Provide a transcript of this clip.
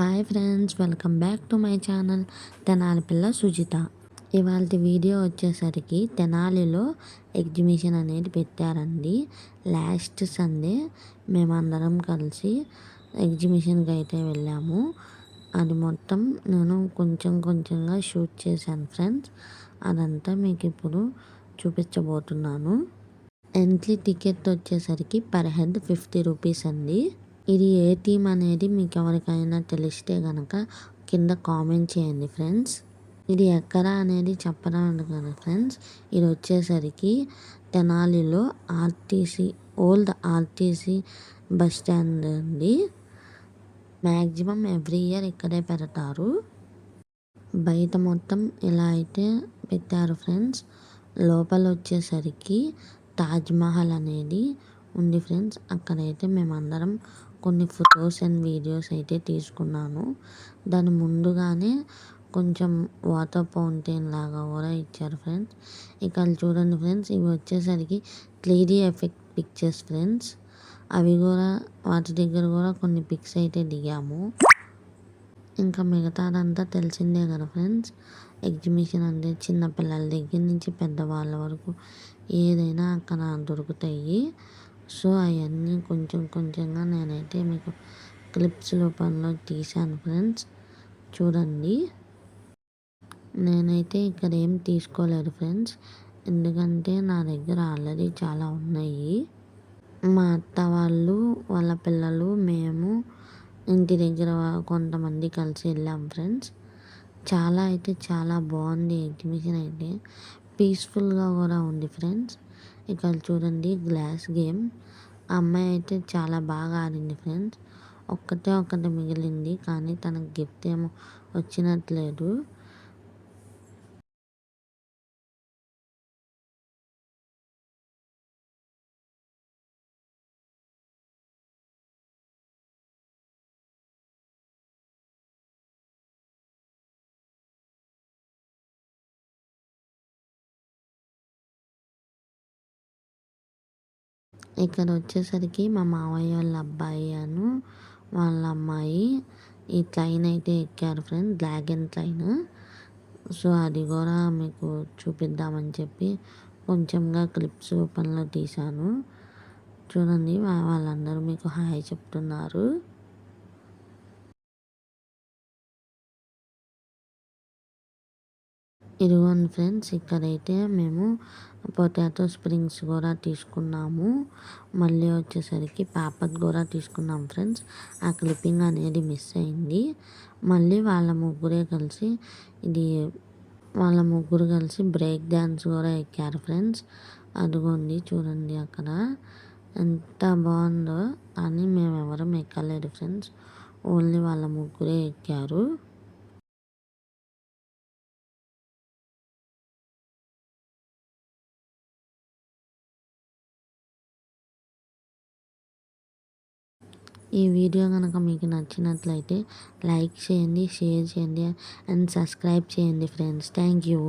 Hi friends welcome back to my channel Tenali పిల్ల సుజిత ఇవాళ video వచ్చేసరికి తెనాలిలో ఎగ్జిబిషన్ అనేది పెట్టారండి. లాస్ట్ సండే మేమందరం కలిసి ఎగ్జిబిషన్కి అయితే వెళ్ళాము. అది మొత్తం నేను కొంచెం కొంచెంగా షూట్ చేశాను ఫ్రెండ్స్ అదంతా మీకు ఇప్పుడు చూపించబోతున్నాను. ఎంట్రీ టికెట్ వచ్చేసరికి పర్ హెడ్ ఫిఫ్టీ రూపీస్ అండి. ఇది ఏ థీమ్ అనేది మీకు ఎవరికైనా తెలిస్తే కనుక కింద కామెంట్ చేయండి ఫ్రెండ్స్. ఇది ఎక్కడ అనేది చెప్పడం కదా ఫ్రెండ్స్. ఇది వచ్చేసరికి తెనాలిలో RTC old RTC bus stand అండి. మ్యాక్సిమం ఎవ్రీ ఇయర్ ఇక్కడే పెడతారు. బయట మొత్తం ఇలా అయితే పెట్టారు ఫ్రెండ్స్. లోపల వచ్చేసరికి తాజ్మహల్ అనేది ఉంది ఫ్రెండ్స్. అక్కడైతే మేమందరం కొన్ని ఫొటోస్ అండ్ వీడియోస్ అయితే తీసుకున్నాను. దాని ముందుగానే కొంచెం వాటర్ ఫౌంటైన్ లాగా కూడా ఇచ్చారు ఫ్రెండ్స్. ఇక్కడ చూడండి ఫ్రెండ్స్ ఇవి వచ్చేసరికి త్రీ ఎఫెక్ట్ పిక్చర్స్ ఫ్రెండ్స్. అవి కూడా వాటి దగ్గర కూడా కొన్ని పిక్స్ అయితే దిగాము. ఇంకా మిగతాదంతా తెలిసిందే కదా ఫ్రెండ్స్ ఎగ్జిబిషన్ అంటే చిన్నపిల్లల దగ్గర నుంచి పెద్దవాళ్ళ వరకు ఏదైనా అక్కడ దొరుకుతాయి. సో అవన్నీ కొంచెం కొంచెంగా నేనైతే మీకు క్లిప్స్ రూపంలో తీశాను ఫ్రెండ్స్ చూడండి. నేనైతే ఇక్కడ ఏం తీసుకోలేదు ఫ్రెండ్స్ ఎందుకంటే నా దగ్గర ఆల్రెడీ చాలా ఉన్నాయి. మా అత్త వాళ్ళు వాళ్ళ పిల్లలు మేము ఇంటి దగ్గర కొంతమంది కలిసి వెళ్ళాం ఫ్రెండ్స్ చాలా అయితే చాలా బాగుంది ఎగ్జిబిషన్ అయితే. పీస్ఫుల్గా కూడా ఉంది ఫ్రెండ్స్ ఇక్కడ చూడండి గ్లాస్ గేమ్. ఆ అమ్మాయి అయితే చాలా బాగా ఆడింది ఫ్రెండ్స్. ఒక్కటే ఒక్కటి మిగిలింది కానీ తనకు గిఫ్ట్ ఏమో వచ్చినట్లేదు. ఇక్కడ వచ్చేసరికి మా మావయ్య వాళ్ళ అబ్బాయి అను వాళ్ళ అమ్మాయి ఈ ట్రైన్ అయితే ఎక్కారు ఫ్రెండ్ డ్రాగన్ ట్రైన్. సో అది కూడా మీకు చూపిద్దామని చెప్పి కొంచెంగా క్లిప్స్ రూపంలో తీశాను. చూడండి వాళ్ళందరూ మీకు హాయ్ చెప్తున్నారు. ఇదిగోండి ఫ్రెండ్స్ ఇక్కడైతే మేము పొటాటో స్ప్రింగ్స్ కూడా తీసుకున్నాము. మళ్ళీ వచ్చేసరికి పేపర్ కూడా తీసుకున్నాం ఫ్రెండ్స్. ఆ క్లిప్పింగ్ అనేది మిస్ అయింది. మళ్ళీ వాళ్ళ ముగ్గురే కలిసి ఇది వాళ్ళ ముగ్గురు కలిసి బ్రేక్ డ్యాన్స్ కూడా ఎక్కారు ఫ్రెండ్స్. అదిగోండి చూడండి అక్కడ ఎంత బాగుందో అని మేము ఎవరం ఎక్కలేదు ఫ్రెండ్స్. ఓన్లీ వాళ్ళ ముగ్గురే ఎక్కారు. ఈ వీడియో కనుక మీకు నచ్చినట్లయితే లైక్ చేయండి షేర్ చేయండి అండ్ సబ్స్క్రైబ్ చేయండి ఫ్రెండ్స్. Thank you.